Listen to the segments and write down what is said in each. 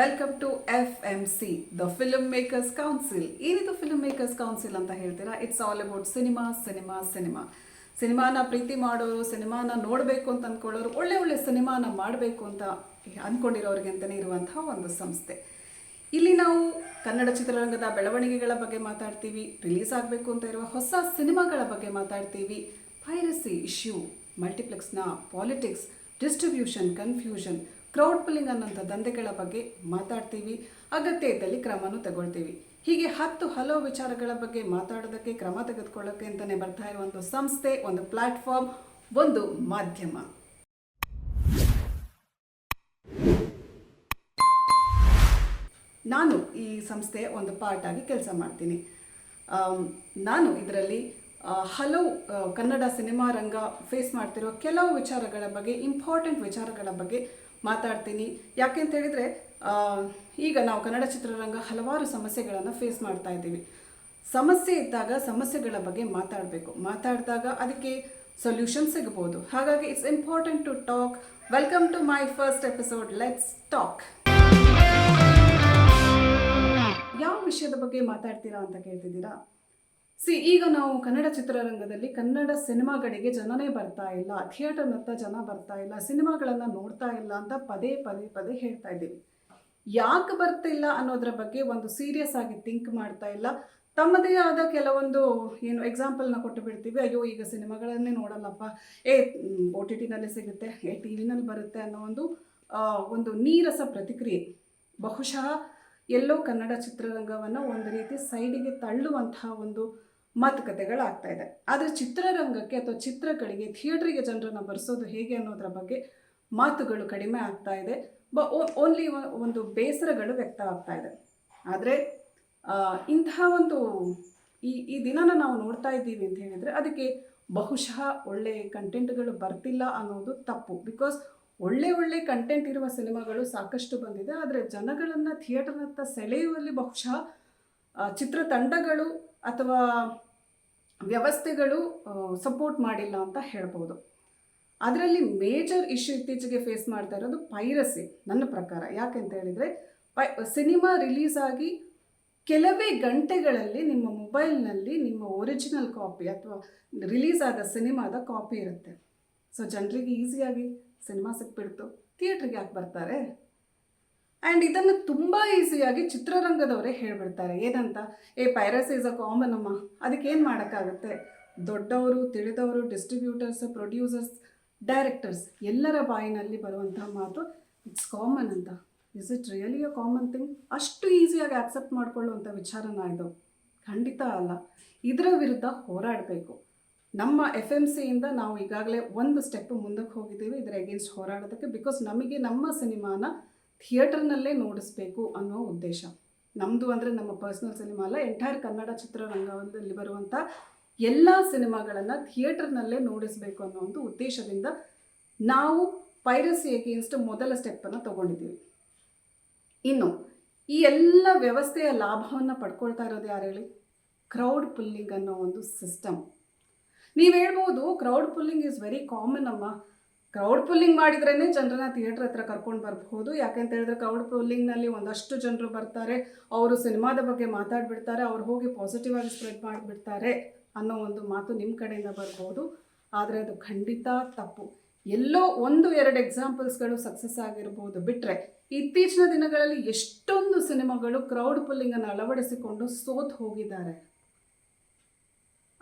Welcome to F M C the film makers council ಏನಿದು film makers council ಅಂತ ಹೇಳ್ತೀರಾ? It's all about cinema cinema cinema ಸಿನಿಮಾನ ಪ್ರೀತಿ ಮಾಡೋರು, ಸಿನಿಮಾನ ನೋಡಬೇಕು ಅಂತ ಅಂದ್ಕೊಳ್ಳೋರು ಒಳ್ಳೆ ಒಳ್ಳೆ ಸಿನಿಮಾನ ಮಾಡಬೇಕು ಅಂತ ಅಂದ್ಕೊಂಡಿರೋರಿಗೆ ಅಂತಲೇ ಇರುವಂತಹ ಒಂದು ಸಂಸ್ಥೆ. ಇಲ್ಲಿ ನಾವು ಕನ್ನಡ ಚಿತ್ರರಂಗದ ಬೆಳವಣಿಗೆಗಳ ಬಗ್ಗೆ ಮಾತಾಡ್ತೀವಿ ರಿಲೀಸ್ ಆಗಬೇಕು ಅಂತ ಇರುವ ಹೊಸ ಸಿನಿಮಾಗಳ ಬಗ್ಗೆ ಮಾತಾಡ್ತೀವಿ. Piracy issue ಮಲ್ಟಿಪ್ಲೆಕ್ಸ್ನ politics distribution confusion crowd pulling ಅನ್ನೋಂಥ ದಂಧೆಗಳ ಬಗ್ಗೆ ಮಾತಾಡ್ತೀವಿ. ಅಗತ್ಯ ಇದ್ದಲ್ಲಿ ಕ್ರಮನೂ ತಗೊಳ್ತೀವಿ. ಹೀಗೆ ಹತ್ತು ಹಲವು ವಿಚಾರಗಳ ಬಗ್ಗೆ ಮಾತಾಡೋದಕ್ಕೆ ಕ್ರಮ ತೆಗೆದುಕೊಳ್ಳೋಕ್ಕೆ ಅಂತಲೇ ಬರ್ತಾ ಇರುವಂಥ ಸಂಸ್ಥೆ, ಒಂದು ಪ್ಲ್ಯಾಟ್ಫಾರ್ಮ್ ಒಂದು ಮಾಧ್ಯಮ. ನಾನು ಈ ಸಂಸ್ಥೆಯ ಒಂದು ಪಾರ್ಟ್ ಆಗಿ ಕೆಲಸ ಮಾಡ್ತೀನಿ. ನಾನು ಇದರಲ್ಲಿ ಹಲವು ಕನ್ನಡ ಸಿನಿಮಾ ರಂಗ ಫೇಸ್ ಮಾಡ್ತಿರೋ ಕೆಲವು ವಿಚಾರಗಳ ಬಗ್ಗೆ ಇಂಪಾರ್ಟೆಂಟ್ ವಿಚಾರಗಳ ಬಗ್ಗೆ ಮಾತಾಡ್ತೀನಿ. ಯಾಕೆಂತ ಹೇಳಿದರೆ ಈಗ ನಾವು ಕನ್ನಡ ಚಿತ್ರರಂಗ ಹಲವಾರು ಸಮಸ್ಯೆಗಳನ್ನು ಫೇಸ್ ಮಾಡ್ತಾ ಇದ್ದೀವಿ. ಸಮಸ್ಯೆ ಇದ್ದಾಗ ಸಮಸ್ಯೆಗಳ ಬಗ್ಗೆ ಮಾತಾಡಬೇಕು. ಮಾತಾಡಿದಾಗ ಅದಕ್ಕೆ ಸೊಲ್ಯೂಷನ್ ಸಿಗ್ಬೋದು. ಹಾಗಾಗಿ it's important to talk welcome to my first episode let's talk ಯಾವ ವಿಷಯದ ಬಗ್ಗೆ ಮಾತಾಡ್ತೀರಾ ಅಂತ ಕೇಳ್ತಿದ್ದೀರಾ? ಸಿ, ಈಗ ನಾವು ಕನ್ನಡ ಚಿತ್ರರಂಗದಲ್ಲಿ ಕನ್ನಡ ಸಿನಿಮಾಗಳಿಗೆ ಜನನೇ ಬರ್ತಾ ಇಲ್ಲ ಥಿಯೇಟರ್ನತ್ತ ಜನ ಬರ್ತಾ ಇಲ್ಲ, ಸಿನಿಮಾಗಳನ್ನು ನೋಡ್ತಾ ಇಲ್ಲ ಅಂತ ಪದೇ ಪದೇ ಪದೇ ಹೇಳ್ತಾ ಇದ್ದೀವಿ. ಯಾಕೆ ಬರ್ತಿಲ್ಲ ಅನ್ನೋದ್ರ ಬಗ್ಗೆ ಒಂದು ಸೀರಿಯಸ್ ಆಗಿ ಥಿಂಕ್ ಮಾಡ್ತಾ ಇಲ್ಲ. ತಮ್ಮದೇ ಆದ ಕೆಲವೊಂದು, ಏನು ಎಕ್ಸಾಂಪಲ್ನ ಕೊಟ್ಟು ಬಿಡ್ತೀವಿ. ಅಯ್ಯೋ, ಈಗ ಸಿನಿಮಾಗಳನ್ನೇ ನೋಡಲ್ಲಪ್ಪ. ಏ ಒ ಟಿ ಟಿನಲ್ಲಿ ಸಿಗುತ್ತೆ, ಏ ಟಿ ವಿನಲ್ಲಿ ಬರುತ್ತೆ ಅನ್ನೋ ಒಂದು ಒಂದು ನೀರಸ ಪ್ರತಿಕ್ರಿಯೆ. ಬಹುಶಃ ಎಲ್ಲೋ ಕನ್ನಡ ಚಿತ್ರರಂಗವನ್ನು ಒಂದು ರೀತಿ ಸೈಡಿಗೆ ತಳ್ಳುವಂತಹ ಒಂದು ಮಾತುಕತೆಗಳಾಗ್ತಾ ಇದೆ. ಆದರೆ ಚಿತ್ರರಂಗಕ್ಕೆ ಅಥವಾ ಚಿತ್ರಗಳಿಗೆ ಥಿಯೇಟ್ರಿಗೆ ಜನರನ್ನು ಬರೆಸೋದು ಹೇಗೆ ಅನ್ನೋದ್ರ ಬಗ್ಗೆ ಮಾತುಗಳು ಕಡಿಮೆ ಆಗ್ತಾ ಇದೆ. ಬ ಓನ್ಲಿ ಒಂದು ಬೇಸರಗಳು ವ್ಯಕ್ತ ಆಗ್ತಾ ಇದೆ. ಆದರೆ ಇಂತಹ ಒಂದು ಈ ಈ ದಿನನ ನಾವು ನೋಡ್ತಾ ಇದ್ದೀವಿ ಅಂತ ಹೇಳಿದರೆ ಅದಕ್ಕೆ ಬಹುಶಃ ಒಳ್ಳೆ ಕಂಟೆಂಟ್ಗಳು ಬರ್ತಿಲ್ಲ ಅನ್ನೋದು ತಪ್ಪು. ಬಿಕಾಸ್ ಒಳ್ಳೆ ಒಳ್ಳೆ ಕಂಟೆಂಟ್ ಇರುವ ಸಿನಿಮಾಗಳು ಸಾಕಷ್ಟು ಬಂದಿದೆ. ಆದರೆ ಜನಗಳನ್ನು ಥಿಯೇಟರ್ನತ್ತ ಸೆಳೆಯುವಲ್ಲಿ ಬಹುಶಃ ಚಿತ್ರತಂಡಗಳು ಅಥವಾ ವ್ಯವಸ್ಥೆಗಳು ಸಪೋರ್ಟ್ ಮಾಡಿಲ್ಲ ಅಂತ ಹೇಳ್ಬೋದು. ಅದರಲ್ಲಿ ಮೇಜರ್ ಇಶ್ಯೂ ಇತ್ತೀಚೆಗೆ ಫೇಸ್ ಮಾಡ್ತಾ ಇರೋದು ಪೈರಸಿ ನನ್ನ ಪ್ರಕಾರ. ಯಾಕೆಂತ ಹೇಳಿದರೆ, ಪೈ ಸಿನಿಮಾ ರಿಲೀಸ್ ಆಗಿ ಕೆಲವೇ ಗಂಟೆಗಳಲ್ಲಿ ನಿಮ್ಮ ಮೊಬೈಲ್ನಲ್ಲಿ ನಿಮ್ಮ ಒರಿಜಿನಲ್ ಕಾಪಿ ಅಥವಾ ರಿಲೀಸ್ ಆದ ಸಿನಿಮಾದ ಕಾಪಿ ಇರುತ್ತೆ. ಸೊ ಜನರಿಗೆ ಈಸಿಯಾಗಿ ಸಿನಿಮಾ ಸಿಕ್ಬಿಡ್ತು. ಥಿಯೇಟ್ರಿಗೆ ಯಾಕೆ ಬರ್ತಾರೆ? ಆ್ಯಂಡ್ ಇದನ್ನು ತುಂಬ ಈಸಿಯಾಗಿ ಚಿತ್ರರಂಗದವರೇ ಹೇಳಿಬಿಡ್ತಾರೆ. ಏನಂತ? ಏ ಪೈರಸ್ ಈಸ್ ಅ ಕಾಮನ್ ಅಮ್ಮ ಅದಕ್ಕೆ ಏನು ಮಾಡೋಕ್ಕಾಗುತ್ತೆ? ದೊಡ್ಡವರು, ತಿಳಿದವರು ಡಿಸ್ಟ್ರಿಬ್ಯೂಟರ್ಸ್ ಪ್ರೊಡ್ಯೂಸರ್ಸ್ ಡೈರೆಕ್ಟರ್ಸ್ ಎಲ್ಲರ ಬಾಯಿನಲ್ಲಿ ಬರುವಂತಹ ಮಾತು ಇಟ್ಸ್ ಕಾಮನ್ ಅಂತ. Is it really a common thing ಅಷ್ಟು ಈಸಿಯಾಗಿ ಆಕ್ಸೆಪ್ಟ್ ಮಾಡಿಕೊಳ್ಳುವಂಥ ವಿಚಾರನ ಇದು. ಖಂಡಿತ ಅಲ್ಲ. ಇದರ ವಿರುದ್ಧ ಹೋರಾಡಬೇಕು. ನಮ್ಮ ಎಫ್ ಎಂ ಸಿಯಿಂದ ನಾವು ಈಗಾಗಲೇ ಒಂದು ಸ್ಟೆಪ್ ಮುಂದಕ್ಕೆ ಹೋಗಿದ್ದೀವಿ. ಇದರ ಎಗೇನ್ಸ್ಟ್ ಹೋರಾಡೋದಕ್ಕೆ. ಬಿಕಾಸ್ ನಮಗೆ ನಮ್ಮ ಸಿನಿಮಾನ ಥಿಯೇಟರ್ನಲ್ಲೇ ನೋಡಿಸ್ಬೇಕು ಅನ್ನೋ ಉದ್ದೇಶ. ನಮ್ಮದು ಅಂದರೆ ನಮ್ಮ ಪರ್ಸ್ನಲ್ ಸಿನಿಮಾ ಅಲ್ಲ, ಎಂಟೈರ್ ಕನ್ನಡ ಚಿತ್ರರಂಗದಲ್ಲಿ ಬರುವಂಥ ಎಲ್ಲ ಸಿನಿಮಾಗಳನ್ನು ಥಿಯೇಟರ್ನಲ್ಲೇ ನೋಡಿಸ್ಬೇಕು ಅನ್ನೋ ಒಂದು ಉದ್ದೇಶದಿಂದ ನಾವು ಪೈರಸಿ ಎಗೇನ್ಸ್ಟ್ ಮೊದಲ ಸ್ಟೆಪ್ಪನ್ನು ತಗೊಂಡಿದ್ದೀವಿ. ಇನ್ನು, ಈ ಎಲ್ಲ ವ್ಯವಸ್ಥೆಯ ಲಾಭವನ್ನು ಪಡ್ಕೊಳ್ತಾ ಇರೋದು ಯಾರು ಹೇಳಿ? ಕ್ರೌಡ್ ಪುಲ್ಲಿಂಗ್ ಅನ್ನೋ ಒಂದು ಸಿಸ್ಟಮ್. ನೀವು ಹೇಳ್ಬೋದು, crowd pulling is very common ಅಮ್ಮ. ಕ್ರೌಡ್ ಪುಲ್ಲಿಂಗ್ ಮಾಡಿದ್ರೇ ಜನರನ್ನ ಥಿಯೇಟ್ರ್ ಹತ್ರ ಕರ್ಕೊಂಡು ಬರ್ಬೋದು. ಯಾಕೆಂತ ಹೇಳಿದ್ರೆ ಕ್ರೌಡ್ ಪುಲ್ಲಿಂಗ್ನಲ್ಲಿ ಒಂದಷ್ಟು ಜನರು ಬರ್ತಾರೆ. ಅವರು ಸಿನಿಮಾದ ಬಗ್ಗೆ ಮಾತಾಡ್ಬಿಡ್ತಾರೆ. ಅವ್ರು ಹೋಗಿ ಪಾಸಿಟಿವ್ ಆಗಿ ಸ್ಪ್ರೆಡ್ ಮಾಡಿಬಿಡ್ತಾರೆ ಅನ್ನೋ ಒಂದು ಮಾತು ನಿಮ್ಮ ಕಡೆಯಿಂದ ಬರ್ಬೋದು. ಆದರೆ ಅದು ಖಂಡಿತ ತಪ್ಪು. ಎಲ್ಲೋ ಒಂದು ಎರಡು ಎಕ್ಸಾಂಪಲ್ಸ್ಗಳು ಸಕ್ಸಸ್ ಆಗಿರ್ಬೋದು. ಬಿಟ್ಟರೆ ಇತ್ತೀಚಿನ ದಿನಗಳಲ್ಲಿ ಎಷ್ಟೊಂದು ಸಿನಿಮಾಗಳು ಕ್ರೌಡ್ ಪುಲ್ಲಿಂಗನ್ನು ಅಳವಡಿಸಿಕೊಂಡು ಸೋತ್ ಹೋಗಿದ್ದಾರೆ.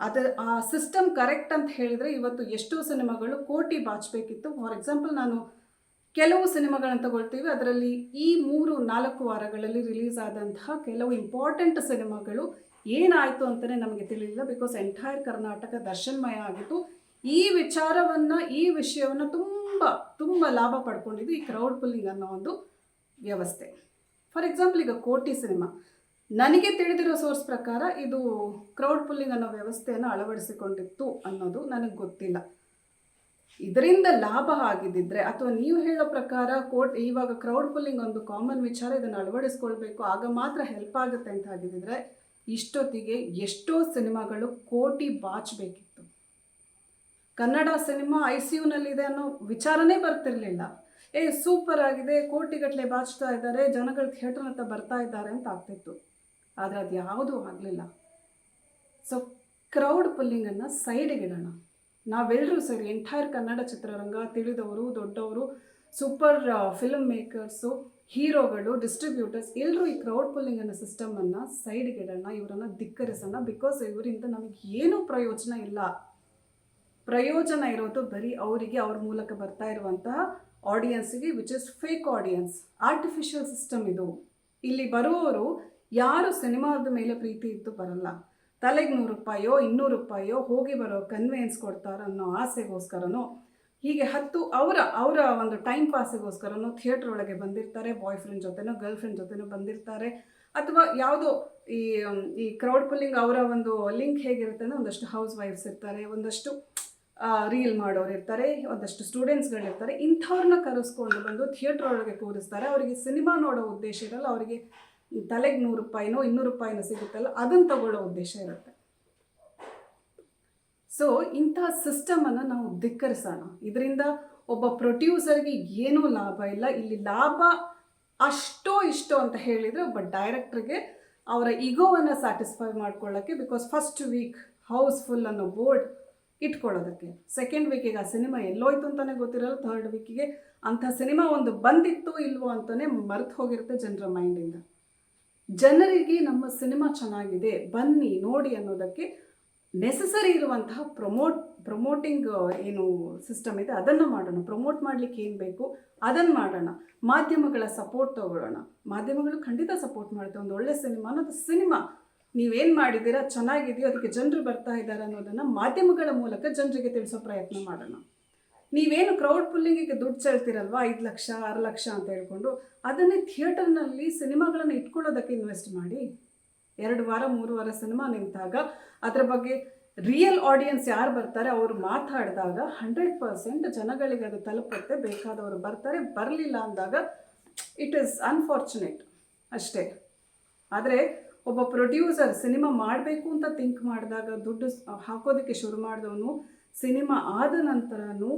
ಅದರ ಆ ಸಿಸ್ಟಮ್ ಕರೆಕ್ಟ್ ಅಂತ ಹೇಳಿದರೆ ಇವತ್ತು ಎಷ್ಟೋ ಸಿನಿಮಾಗಳು ಕೋಟಿ ಬಾಚಬೇಕಿತ್ತು. ಫಾರ್ ಎಕ್ಸಾಂಪಲ್ ನಾನು ಕೆಲವು ಸಿನಿಮಾಗಳನ್ನು ತಗೊಳ್ತೀವಿ. ಅದರಲ್ಲಿ ಈ ಮೂರು, ನಾಲ್ಕು ವಾರಗಳಲ್ಲಿ ರಿಲೀಸ್ ಆದಂತಹ ಕೆಲವು ಇಂಪಾರ್ಟೆಂಟ್ ಸಿನಿಮಾಗಳು ಏನಾಯಿತು ಅಂತಲೇ ನಮಗೆ ತಿಳಿಲಿಲ್ಲ ಬಿಕಾಸ್ ಎಂಟೈರ್ ಕರ್ನಾಟಕ ದರ್ಶನ್ಮಯ ಆಗಿತ್ತು. ಈ ವಿಚಾರವನ್ನು, ಈ ವಿಷಯವನ್ನು ತುಂಬ ತುಂಬ ಲಾಭ ಪಡ್ಕೊಂಡಿದ್ದು ಈ ಕ್ರೌಡ್ ಪುಲ್ಲಿಂಗ್ ಅನ್ನೋ ಒಂದು ವ್ಯವಸ್ಥೆ. ಫಾರ್ ಎಕ್ಸಾಂಪಲ್ ಈಗ ಕೋಟಿ ಸಿನಿಮಾ. ನನಗೆ ತಿಳಿದಿರೋ ಸೋರ್ಸ್ ಪ್ರಕಾರ ಇದು ಕ್ರೌಡ್ ಪುಲ್ಲಿಂಗ್ ಅನ್ನೋ ವ್ಯವಸ್ಥೆಯನ್ನು ಅಳವಡಿಸಿಕೊಂಡಿತ್ತು ಅನ್ನೋದು ನನಗೆ ಗೊತ್ತಿಲ್ಲ. ಇದರಿಂದ ಲಾಭ ಆಗಿದ್ದಿದ್ರೆ ಅಥವಾ ನೀವು ಹೇಳೋ ಪ್ರಕಾರ ಕೋರ್ಟ್ ಇವಾಗ ಕ್ರೌಡ್ ಪುಲ್ಲಿಂಗ್ ಒಂದು ಕಾಮನ್ ವಿಚಾರ ಇದನ್ನು ಅಳವಡಿಸ್ಕೊಳ್ಬೇಕು, ಆಗ ಮಾತ್ರ ಹೆಲ್ಪ್ ಆಗುತ್ತೆ ಅಂತ ಆಗಿದ್ದಿದ್ರೆ ಇಷ್ಟೊತ್ತಿಗೆ ಎಷ್ಟೋ ಸಿನಿಮಾಗಳು ಕೋಟಿ ಬಾಚಬೇಕಿತ್ತು. ಕನ್ನಡ ಸಿನಿಮಾ ಐ ಸಿ ಯುನಲ್ಲಿದೆ ಅನ್ನೋ ವಿಚಾರನೇ ಬರ್ತಿರಲಿಲ್ಲ. ಏ ಸೂಪರ್ ಆಗಿದೆ ಕೋಟಿಗಟ್ಟಲೆ ಬಾಚ್ತಾ ಇದ್ದಾರೆ, ಜನಗಳು ಥಿಯೇಟರ್ ಹತ್ರ ಬರ್ತಾ ಇದ್ದಾರೆ ಅಂತ ಆಗ್ತಿತ್ತು. ಆದರೆ ಅದು ಯಾವುದೂ ಆಗಲಿಲ್ಲ. ಸೊ ಕ್ರೌಡ್ ಪುಲ್ಲಿಂಗನ್ನು ಸೈಡಿಗೆ ಇಡೋಣ. ನಾವೆಲ್ಲರೂ ಸರಿ ಎಂಟೈರ್ ಕನ್ನಡ ಚಿತ್ರರಂಗ, ತಿಳಿದವರು, ದೊಡ್ಡವರು ಸೂಪರ್ ಫಿಲ್ಮ್ ಮೇಕರ್ಸು ಹೀರೋಗಳು ಡಿಸ್ಟ್ರಿಬ್ಯೂಟರ್ಸ್ ಎಲ್ಲರೂ ಈ ಕ್ರೌಡ್ ಪುಲ್ಲಿಂಗ್ ಅನ್ನೋ ಸಿಸ್ಟಮನ್ನು ಸೈಡ್ಗೆ ಇಡೋಣ, ಇವರನ್ನು ಧಿಕ್ಕರಿಸೋಣ ಬಿಕಾಸ್ ಇವರಿಂದ ನಮಗೆ ಏನೂ ಪ್ರಯೋಜನ ಇಲ್ಲ. ಪ್ರಯೋಜನ ಇರೋದು ಬರೀ ಅವರಿಗೆ, ಅವ್ರ ಮೂಲಕ ಬರ್ತಾ ಇರುವಂತಹ ಆಡಿಯನ್ಸಿಗೆ which is fake audience artificial system ಇದು. ಇಲ್ಲಿ ಬರುವವರು ಯಾರು ಸಿನಿಮಾದ ಮೇಲೆ ಪ್ರೀತಿ ಇತ್ತು ಬರಲ್ಲ. ತಲೆಗೆ ನೂರು ರೂಪಾಯೋ, ಇನ್ನೂರು ರೂಪಾಯೋ ಹೋಗಿ ಬರೋ ಕನ್ವೆನ್ಸ್ ಕೊಡ್ತಾರೆ ಅನ್ನೋ ಆಸೆಗೋಸ್ಕರನೋ, ಹೀಗೆ ಹತ್ತು ಅವರ ಅವರ ಒಂದು ಟೈಮ್ ಪಾಸಿಗೋಸ್ಕರನೋ ಥಿಯೇಟ್ರ್ ಒಳಗೆ ಬಂದಿರ್ತಾರೆ ಬಾಯ್ ಫ್ರೆಂಡ್ ಜೊತೆನೋ ಗರ್ಲ್ ಫ್ರೆಂಡ್ ಜೊತೆನೋ ಬಂದಿರ್ತಾರೆ. ಅಥವಾ ಯಾವುದೋ ಈ ಈ ಕ್ರೌಡ್ ಪುಲ್ಲಿಂಗ್ ಅವರ ಒಂದು ಲಿಂಕ್ ಹೇಗಿರುತ್ತೆ ಅಂದರೆ ಒಂದಷ್ಟು ಹೌಸ್ ವೈಫ್ಸ್ ಇರ್ತಾರೆ, ಒಂದಷ್ಟು ರೀಲ್ ಮಾಡೋರು ಇರ್ತಾರೆ, ಒಂದಷ್ಟು ಸ್ಟೂಡೆಂಟ್ಸ್ಗಳಿರ್ತಾರೆ ಇಂಥವ್ರನ್ನ ಕರೆಸ್ಕೊಂಡು ಬಂದು ಥಿಯೇಟ್ರ್ ಒಳಗೆ ಕೂರಿಸ್ತಾರೆ. ಅವರಿಗೆ ಸಿನಿಮಾ ನೋಡೋ ಉದ್ದೇಶ ಇರಲ್ಲ, ಅವರಿಗೆ ತಲೆಗೆ ನೂರು ರೂಪಾಯಿನೋ ಇನ್ನೂರು ರೂಪಾಯಿನೋ ಸಿಗುತ್ತಲ್ಲ, ಅದನ್ನು ತಗೊಳ್ಳೋ ಉದ್ದೇಶ ಇರುತ್ತೆ. ಸೊ ಇಂತಹ ಸಿಸ್ಟಮನ್ನು ನಾವು ಧಿಕ್ಕರಿಸೋಣ. ಇದರಿಂದ ಒಬ್ಬ ಪ್ರೊಡ್ಯೂಸರ್ಗೆ ಏನೂ ಲಾಭ ಇಲ್ಲ. ಇಲ್ಲಿ ಲಾಭ ಅಷ್ಟೋ ಇಷ್ಟೋ ಅಂತ ಹೇಳಿದರೆ ಒಬ್ಬ ಡೈರೆಕ್ಟ್ರಿಗೆ ಅವರ ಈಗೋವನ್ನು ಸ್ಯಾಟಿಸ್ಫೈ ಮಾಡ್ಕೊಳ್ಳೋಕ್ಕೆ because first week house full ಅನ್ನೋ ಬೋರ್ಡ್ ಇಟ್ಕೊಳ್ಳೋದಕ್ಕೆ. ಸೆಕೆಂಡ್ ವೀಕಿಗೆ ಆ ಸಿನಿಮಾ ಎಲ್ಲೋಯ್ತು ಅಂತಲೇ ಗೊತ್ತಿರಲ್ಲ ಥರ್ಡ್ ವೀಕಿಗೆ ಅಂಥ ಸಿನಿಮಾ ಒಂದು ಬಂದಿತ್ತು ಇಲ್ವೋ ಅಂತಲೇ ಮರೆತು ಹೋಗಿರುತ್ತೆ ಜನರ ಮೈಂಡಿಂದ ಜನರಿಗೆ ನಮ್ಮ ಸಿನಿಮಾ ಚೆನ್ನಾಗಿದೆ, ಬನ್ನಿ ನೋಡಿ ಅನ್ನೋದಕ್ಕೆ ನೆಸಸರಿ ಇರುವಂತಹ ಪ್ರಮೋಟ್ ಪ್ರಮೋಟಿಂಗ್ ಏನು ಸಿಸ್ಟಮ್ ಇದೆ, ಅದನ್ನು ಮಾಡೋಣ. ಪ್ರಮೋಟ್ ಮಾಡಲಿಕ್ಕೆ ಏನು ಬೇಕು? ಅದನ್ನು ಮಾಡೋಣ. ಮಾಧ್ಯಮಗಳ ಸಪೋರ್ಟ್ ತಗೊಳ್ಳೋಣ. ಮಾಧ್ಯಮಗಳು ಖಂಡಿತ ಸಪೋರ್ಟ್ ಮಾಡುತ್ತೆ. ಒಂದು ಒಳ್ಳೆ ಸಿನಿಮಾ ಅನ್ನೋದು ಸಿನಿಮಾ. ನೀವೇನು ಮಾಡಿದ್ದೀರಾ? ಚೆನ್ನಾಗಿದೆಯೋ? ಅದಕ್ಕೆ ಜನರು ಬರ್ತಾ ಇದ್ದಾರೆ ಅನ್ನೋದನ್ನು ಮಾಧ್ಯಮಗಳ ಮೂಲಕ ಜನರಿಗೆ ತಿಳಿಸೋ ಪ್ರಯತ್ನ ಮಾಡೋಣ. ನೀವೇನು ಕ್ರೌಡ್ ಪುಲ್ಲಿಂಗಿಗೆ ದುಡ್ಡು ಚೆಲ್ತೀರಲ್ವ ಐದು ಲಕ್ಷ, ಆರು ಲಕ್ಷ ಅಂತ ಹೇಳ್ಕೊಂಡು ಅದನ್ನೇ ಥಿಯೇಟರ್ನಲ್ಲಿ ಸಿನಿಮಾಗಳನ್ನು ಇಟ್ಕೊಳ್ಳೋದಕ್ಕೆ ಇನ್ವೆಸ್ಟ್ ಮಾಡಿ. ಎರಡು ವಾರ, ಮೂರು ವಾರ ಸಿನಿಮಾ ನಿಂತಾಗ ಅದರ ಬಗ್ಗೆ ರಿಯಲ್ ಆಡಿಯನ್ಸ್ ಯಾರು ಬರ್ತಾರೆ ಅವರು ಮಾತಾಡಿದಾಗ ಹಂಡ್ರೆಡ್ ಪರ್ಸೆಂಟ್ ಜನಗಳಿಗೆ ಅದು ತಲುಪುತ್ತೆ. ಬೇಕಾದವರು ಬರ್ತಾರೆ. ಬರಲಿಲ್ಲ ಅಂದಾಗ ಇಟ್ ಈಸ್ ಅನ್ಫಾರ್ಚುನೇಟ್ ಅಷ್ಟೇ. ಆದರೆ ಒಬ್ಬ ಪ್ರೊಡ್ಯೂಸರ್ ಸಿನಿಮಾ ಮಾಡಬೇಕು ಅಂತ ಥಿಂಕ್ ಮಾಡಿದಾಗ ದುಡ್ಡು ಹಾಕೋದಕ್ಕೆ ಶುರು ಮಾಡಿದವನು, ಸಿನಿಮಾ ಆದ ನಂತರನೂ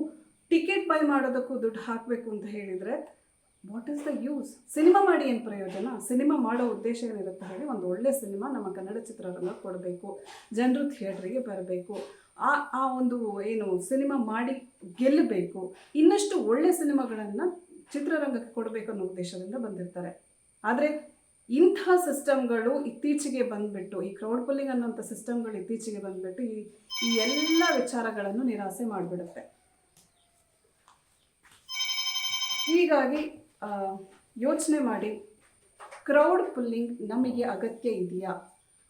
ಟಿಕೆಟ್ ಬೈ ಮಾಡೋದಕ್ಕೂ ದುಡ್ಡು ಹಾಕಬೇಕು ಅಂತ ಹೇಳಿದರೆ what is the use cinema ಮಾಡಿ ಏನು ಪ್ರಯೋಜನ? ಸಿನಿಮಾ ಮಾಡೋ ಉದ್ದೇಶ ಏನಿರುತ್ತೆ ಹೇಳಿ ಒಂದು ಒಳ್ಳೆ ಸಿನಿಮಾ ನಮ್ಮ ಕನ್ನಡ ಚಿತ್ರರಂಗ ಕೊಡಬೇಕು. ಜನರು ಥಿಯೇಟ್ರಿಗೆ ಬರಬೇಕು. ಆ ಆ ಒಂದು ಏನು ಸಿನಿಮಾ ಮಾಡಿ ಗೆಲ್ಲಬೇಕು. ಇನ್ನಷ್ಟು ಒಳ್ಳೆ ಸಿನಿಮಾಗಳನ್ನು ಚಿತ್ರರಂಗಕ್ಕೆ ಕೊಡಬೇಕು ಅನ್ನೋ ಉದ್ದೇಶದಿಂದ ಬಂದಿರ್ತಾರೆ. ಆದರೆ ಇಂಥ ಸಿಸ್ಟಮ್ಗಳು ಇತ್ತೀಚೆಗೆ ಬಂದುಬಿಟ್ಟು, ಈ ಕ್ರೌಡ್ ಪುಲ್ಲಿಂಗ್ ಅನ್ನೋಂಥ ಸಿಸ್ಟಮ್ಗಳು ಇತ್ತೀಚೆಗೆ ಬಂದುಬಿಟ್ಟು ಈ ಈ ಎಲ್ಲ ವಿಚಾರಗಳನ್ನು ನಿರಾಸೆ ಮಾಡಿಬಿಡುತ್ತೆ. ಹೀಗಾಗಿ ಯೋಚನೆ ಮಾಡಿ ಕ್ರೌಡ್ ಪುಲ್ಲಿಂಗ್ ನಮಗೆ ಅಗತ್ಯ ಇದೆಯಾ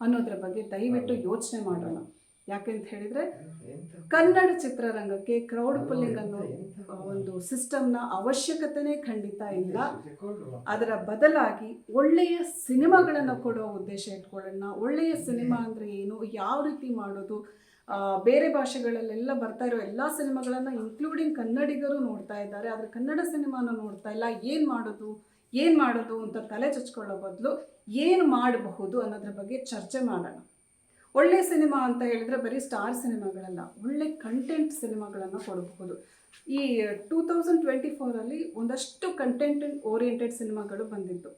ಅನ್ನೋದ್ರ ಬಗ್ಗೆ ದಯವಿಟ್ಟು ಯೋಚನೆ ಮಾಡೋಣ. ಯಾಕೆಂತ ಹೇಳಿದರೆ ಕನ್ನಡ ಚಿತ್ರರಂಗಕ್ಕೆ ಕ್ರೌಡ್ ಪುಲ್ಲಿಂಗ್ ಅನ್ನೋ ಒಂದು ಸಿಸ್ಟಮ್ನ ಅವಶ್ಯಕತೆನೇ ಖಂಡಿತ ಇಲ್ಲ ಅದರ ಬದಲಾಗಿ ಒಳ್ಳೆಯ ಸಿನಿಮಾಗಳನ್ನು ಕೊಡುವ ಉದ್ದೇಶ ಇಟ್ಕೊಳ್ಳೋಣ. ಒಳ್ಳೆಯ ಸಿನಿಮಾ ಅಂದರೆ ಏನು? ಯಾವ ರೀತಿ ಮಾಡೋದು? ಬೇರೆ ಭಾಷೆಗಳಲ್ಲೆಲ್ಲ ಬರ್ತಾ ಇರೋ ಎಲ್ಲ ಸಿನಿಮಾಗಳನ್ನು ಇನ್ಕ್ಲೂಡಿಂಗ್ ಕನ್ನಡಿಗರು ನೋಡ್ತಾ ಇದ್ದಾರೆ. ಆದರೆ ಕನ್ನಡ ಸಿನಿಮಾನ ನೋಡ್ತಾ ಇಲ್ಲ. ಏನು ಮಾಡೋದು? ಏನು ಮಾಡೋದು ಅಂತ ತಲೆ ಚಚ್ಕೊಳ್ಳೋ ಬದಲು ಏನು ಮಾಡಬಹುದು ಅನ್ನೋದ್ರ ಬಗ್ಗೆ ಚರ್ಚೆ ಮಾಡೋಣ. ಒಳ್ಳೆ ಸಿನಿಮಾ ಅಂತ ಹೇಳಿದ್ರೆ ಬರೀ ಸ್ಟಾರ್ ಸಿನಿಮಾಗಳಲ್ಲ, ಒಳ್ಳೆ ಕಂಟೆಂಟ್ ಸಿನಿಮಾಗಳನ್ನು ಕೊಡಬಹುದು. ಈ ಟೂ ತೌಸಂಡ್ ಟ್ವೆಂಟಿ ಫೋರಲ್ಲಿ ಒಂದಷ್ಟು ಕಂಟೆಂಟ್ ಓರಿಯೆಂಟೆಡ್ ಸಿನಿಮಾಗಳು ಬಂದಿದ್ದು.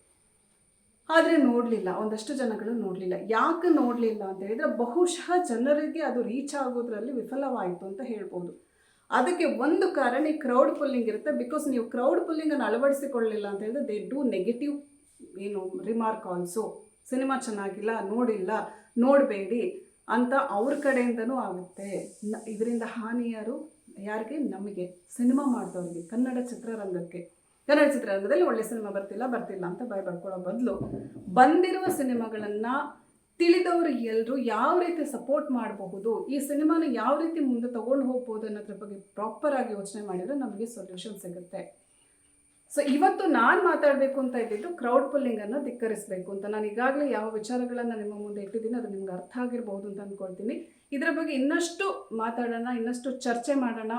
ಆದರೆ ನೋಡಲಿಲ್ಲ, ಒಂದಷ್ಟು ಜನಗಳು ನೋಡಲಿಲ್ಲ. ಯಾಕೆ ನೋಡಲಿಲ್ಲ ಅಂತ ಹೇಳಿದರೆ ಬಹುಶಃ ಜನರಿಗೆ ಅದು ರೀಚ್ ಆಗೋದ್ರಲ್ಲಿ ವಿಫಲವಾಯಿತು ಅಂತ ಹೇಳ್ಬೋದು. ಅದಕ್ಕೆ ಒಂದು ಕಾರಣ ಈ ಕ್ರೌಡ್ ಪುಲ್ಲಿಂಗ್ ಇರುತ್ತೆ. ಬಿಕಾಸ್ ನೀವು ಕ್ರೌಡ್ ಪುಲ್ಲಿಂಗನ್ನು ಅಳವಡಿಸಿಕೊಳ್ಳಿಲ್ಲ ಅಂತ ಹೇಳಿದ್ರೆ ದೇ ಡೂ ನೆಗೆಟಿವ್ ಏನು ರಿಮಾರ್ಕ್ ಆಲ್ಸೋ ಸಿನಿಮಾ ಚೆನ್ನಾಗಿಲ್ಲ, ನೋಡಿಲ್ಲ, ನೋಡಬೇಡಿ ಅಂತ ಅವ್ರ ಕಡೆಯಿಂದನೂ ಆಗುತ್ತೆ. ಇದರಿಂದ ಹಾನಿಯರು ಯಾರಿಗೆ? ನಮಗೆ. ಸಿನಿಮಾ ಮಾಡಿದವ್ರಿಗೆ, ಕನ್ನಡ ಚಿತ್ರರಂಗಕ್ಕೆ. ಕನ್ನಡ ಚಿತ್ರರಂಗದಲ್ಲಿ ಒಳ್ಳೆ ಸಿನಿಮಾ ಬರ್ತಿಲ್ಲ ಬರ್ತಿಲ್ಲ ಅಂತ ಭಯ ಪಡ್ಕೊಳ್ಳೋ ಬದಲು ಬಂದಿರುವ ಸಿನಿಮಾಗಳನ್ನು ತಿಳಿದವರು ಎಲ್ಲರೂ ಯಾವ ರೀತಿ ಸಪೋರ್ಟ್ ಮಾಡಬಹುದು, ಈ ಸಿನಿಮಾನ ಯಾವ ರೀತಿ ಮುಂದೆ ತಗೊಂಡು ಹೋಗ್ಬೋದು ಅನ್ನೋದ್ರ ಬಗ್ಗೆ ಪ್ರಾಪರಾಗಿ ಯೋಚನೆ ಮಾಡಿದರೆ ನಮಗೆ ಸೊಲ್ಯೂಷನ್ ಸಿಗುತ್ತೆ. ಸೊ ಇವತ್ತು ನಾನು ಮಾತಾಡಬೇಕು ಅಂತ ಇದ್ದಿದ್ದು ಕ್ರೌಡ್ ಪುಲ್ಲಿಂಗನ್ನು ಧಿಕ್ಕರಿಸಬೇಕು ಅಂತ. ನಾನು ಈಗಾಗಲೇ ಯಾವ ವಿಚಾರಗಳನ್ನು ನಿಮ್ಮ ಮುಂದೆ ಇಟ್ಟಿದ್ದೀನಿ, ಅದು ನಿಮ್ಗೆ ಅರ್ಥ ಆಗಿರ್ಬೋದು ಅಂತ ಅಂದ್ಕೊಳ್ತೀನಿ ಇದರ ಬಗ್ಗೆ ಇನ್ನಷ್ಟು ಮಾತಾಡೋಣ, ಇನ್ನಷ್ಟು ಚರ್ಚೆ ಮಾಡೋಣ.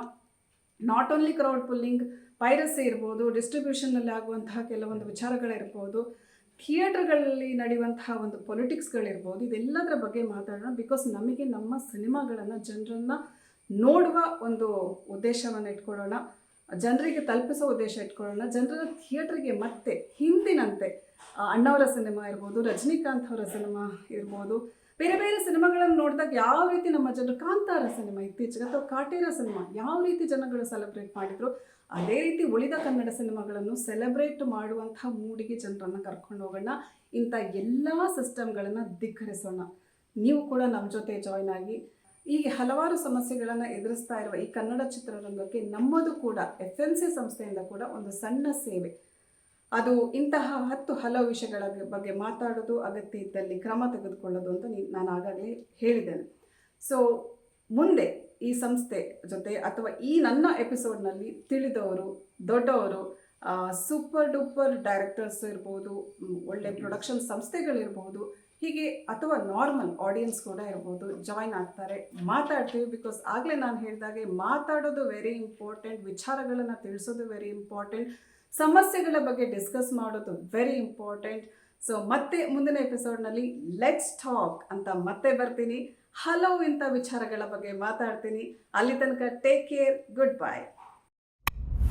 Not only crowd pulling piracy ಇರ್ಬೋದು ಡಿಸ್ಟ್ರಿಬ್ಯೂಷನಲ್ಲಿ ಆಗುವಂತಹ ಕೆಲವೊಂದು ವಿಚಾರಗಳಿರ್ಬೋದು, ಥಿಯೇಟರ್ಗಳಲ್ಲಿ ನಡೆಯುವಂತಹ ಒಂದು ಪೊಲಿಟಿಕ್ಸ್ಗಳಿರ್ಬೋದು, ಇದೆಲ್ಲದರ ಬಗ್ಗೆ ಮಾತಾಡೋಣ ಬಿಕಾಸ್ ನಮಗೆ ನಮ್ಮ ಸಿನಿಮಾಗಳನ್ನು ಜನರನ್ನು ನೋಡುವ ಒಂದು ಉದ್ದೇಶವನ್ನು ಇಟ್ಕೊಳ್ಳೋಣ, ಜನರಿಗೆ ತಲುಪಿಸೋ ಉದ್ದೇಶ ಇಟ್ಕೊಳ್ಳೋಣ ಜನರ ಥಿಯೇಟ್ರಿಗೆ ಮತ್ತೆ ಹಿಂದಿನಂತೆ, ಅಣ್ಣವರ ಸಿನಿಮಾ ಇರ್ಬೋದು, ರಜನಿಕಾಂತ್ ಅವರ ಸಿನಿಮಾ ಇರ್ಬೋದು ಬೇರೆ ಬೇರೆ ಸಿನಿಮಾಗಳನ್ನು ನೋಡಿದಾಗ ಯಾವ ರೀತಿ ನಮ್ಮ ಜನರು ಕಾಂತಾರ ಸಿನಿಮಾ ಇತ್ತೀಚೆಗೆ ಅಥವಾ ಕಾಟೇರ ಸಿನಿಮಾ ಯಾವ ರೀತಿ ಜನಗಳು ಸೆಲೆಬ್ರೇಟ್ ಮಾಡಿದ್ರು, ಅದೇ ರೀತಿ ಉಳಿದ ಕನ್ನಡ ಸಿನಿಮಾಗಳನ್ನು ಸೆಲೆಬ್ರೇಟ್ ಮಾಡುವಂತಹ ಮೂಡಿಗೆ ಜನರನ್ನು ಕರ್ಕೊಂಡು ಹೋಗೋಣ, ಇಂಥ ಎಲ್ಲ ಸಿಸ್ಟಮ್ಗಳನ್ನು ಧಿಕ್ಕರಿಸೋಣ. ನೀವು ಕೂಡ ನಮ್ಮ ಜೊತೆ ಜಾಯ್ನ್ ಆಗಿ ಹೀಗೆ ಹಲವಾರು ಸಮಸ್ಯೆಗಳನ್ನು ಎದುರಿಸ್ತಾ ಇರುವ ಈ ಕನ್ನಡ ಚಿತ್ರರಂಗಕ್ಕೆ ನಮ್ಮದು ಕೂಡ ಎಫ್ ಎನ್ ಸಿ ಸಂಸ್ಥೆಯಿಂದ ಕೂಡ ಒಂದು ಸಣ್ಣ ಸೇವೆ. ಅದು ಇಂತಹ ಹತ್ತು ಹಲವು ವಿಷಯಗಳ ಬಗ್ಗೆ ಮಾತಾಡೋದು ಅಗತ್ಯ ಇದ್ದಲ್ಲಿ ಕ್ರಮ ತೆಗೆದುಕೊಳ್ಳೋದು ಅಂತ ನಾನು ಆಗಾಗಲೇ ಹೇಳಿದ್ದೇನೆ. ಸೊ ಮುಂದೆ ಈ ಸಂಸ್ಥೆ ಜೊತೆ ಅಥವಾ ಈ ನನ್ನ ಎಪಿಸೋಡ್ನಲ್ಲಿ ತಿಳಿದವರು, ದೊಡ್ಡವರು ಸೂಪರ್ ಡೂಪರ್ ಡೈರೆಕ್ಟರ್ಸ್ ಇರ್ಬೋದು ಒಳ್ಳೆ ಪ್ರೊಡಕ್ಷನ್ ಸಂಸ್ಥೆಗಳಿರ್ಬೋದು, ಹೀಗೆ ಅಥವಾ ನಾರ್ಮಲ್ ಆಡಿಯನ್ಸ್ ಕೂಡ ಇರ್ಬೋದು ಜಾಯ್ನ್ ಆಗ್ತಾರೆ, ಮಾತಾಡ್ತೀವಿ ಬಿಕಾಸ್ ಆಗಲೇ ನಾನು ಹೇಳಿದಾಗೆ ಮಾತಾಡೋದು ವೆರಿ ಇಂಪಾರ್ಟೆಂಟ್ ವಿಚಾರಗಳನ್ನು ತಿಳಿಸೋದು ವೆರಿ ಇಂಪಾರ್ಟೆಂಟ್ ಸಮಸ್ಯೆಗಳ ಬಗ್ಗೆ ಡಿಸ್ಕಸ್ ಮಾಡೋದು ವೆರಿ ಇಂಪಾರ್ಟೆಂಟ್ ಸೊ ಮತ್ತೆ ಮುಂದಿನ ಎಪಿಸೋಡ್ನಲ್ಲಿ ಲೆಟ್ಸ್ ಟಾಕ್ ಅಂತ ಮತ್ತೆ ಬರ್ತೀನಿ. ಹಲವು ಇಂಥ ವಿಚಾರಗಳ ಬಗ್ಗೆ ಮಾತಾಡ್ತೀನಿ. ಅಲ್ಲಿ ತನಕ ಟೇಕ್ ಕೇರ್ ಗುಡ್ ಬೈ